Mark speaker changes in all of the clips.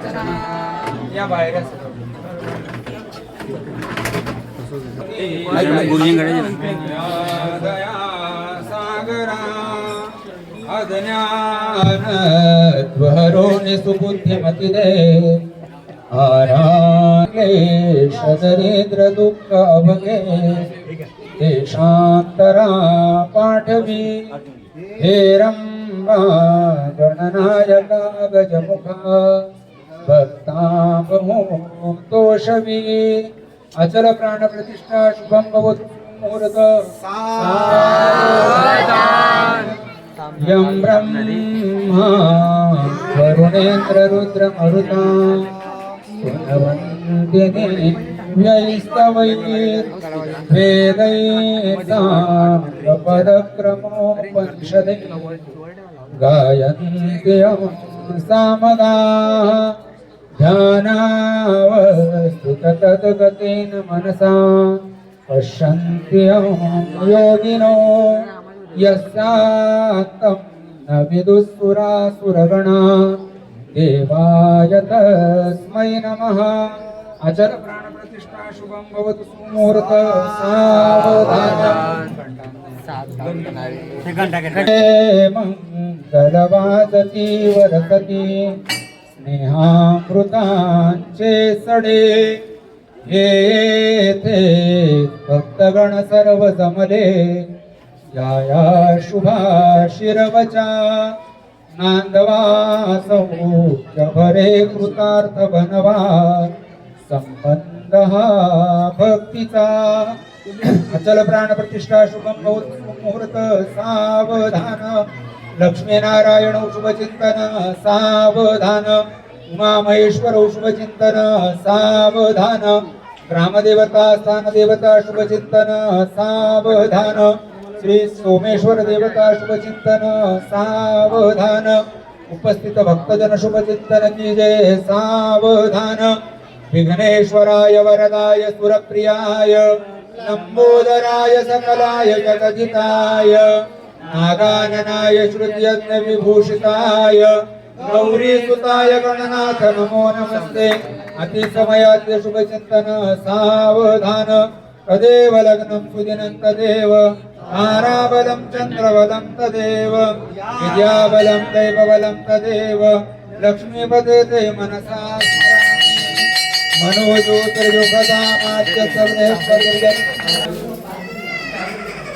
Speaker 1: या बाहेर सागरा अज्ञानत्वहरोनि सुबुद्धिमति दे आरालेशदरिद्र दुःख अभगे देशान्तरा पाठवी हे रम्बा गणनायका गजमुखा भक्तापमो तोषवी अचल प्राण प्रतिष्ठा शुभम भवतु मुहूर्त। यं ब्रह्मा वरुणेन्द्र रुद्र मरुता। पुनवन्दिने वेदैतापदक्रमोपनिषदे गायन्ति यं सामगाः ध्यानावस्थित तद्गतेन मनसा पश्यन्ति यं योगिनो यस्यात्तं न विदुःसुरासुरगणा। देवाय तस्मै नमः। अचल प्राणप्रतिष्ठा शुभं भवतु सुमुहूर्त। सावधानम् हे मंगलवादती वरसती। स्नेहामृतांचे सडे येथे भक्तगण सर्व जमले. या या शुभा शिरवचा नांदवा सौख्य भरे कृतार्थ बनवा. संबंध हा भक्तीचा. अचल प्राण प्रतिष्ठा शुभम मुहूर्त सावधान. लक्ष्मीनारायण शुभचिंतन सावधान। उमा महेश्वर शुभ सावधान। ग्रामदेवता स्थान देवता सावधान। श्री सोमेश्वर देवता शुभचिंतन सावधान। उपस्थित भक्तजन शुभचिंतन की जय सावधान। विघ्नेश्वराय वरदाय सुरप्रियाय। लंबोदराय सकलाय जगजिताय। नारायणाय श्रुत्यज्ञ विभूषिताय गौरी सुताय गणनाथ नमो नमस्ते। अतिसमयाद्य शुभचिंतन सावधान। तदेव लग्नं सुदिनं तदेव। ताराबलं चन्द्रबलं तदेव। विद्याबलं दैवबलं तदेव। लक्ष्मीपदे ते मनसा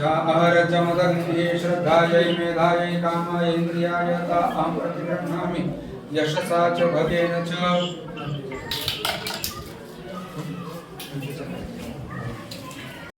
Speaker 1: या आहारजमदग्निः श्रद्धायै मेधायै कामाय ता अहं प्रतिगृह्णामि। यशसा च भगेन च।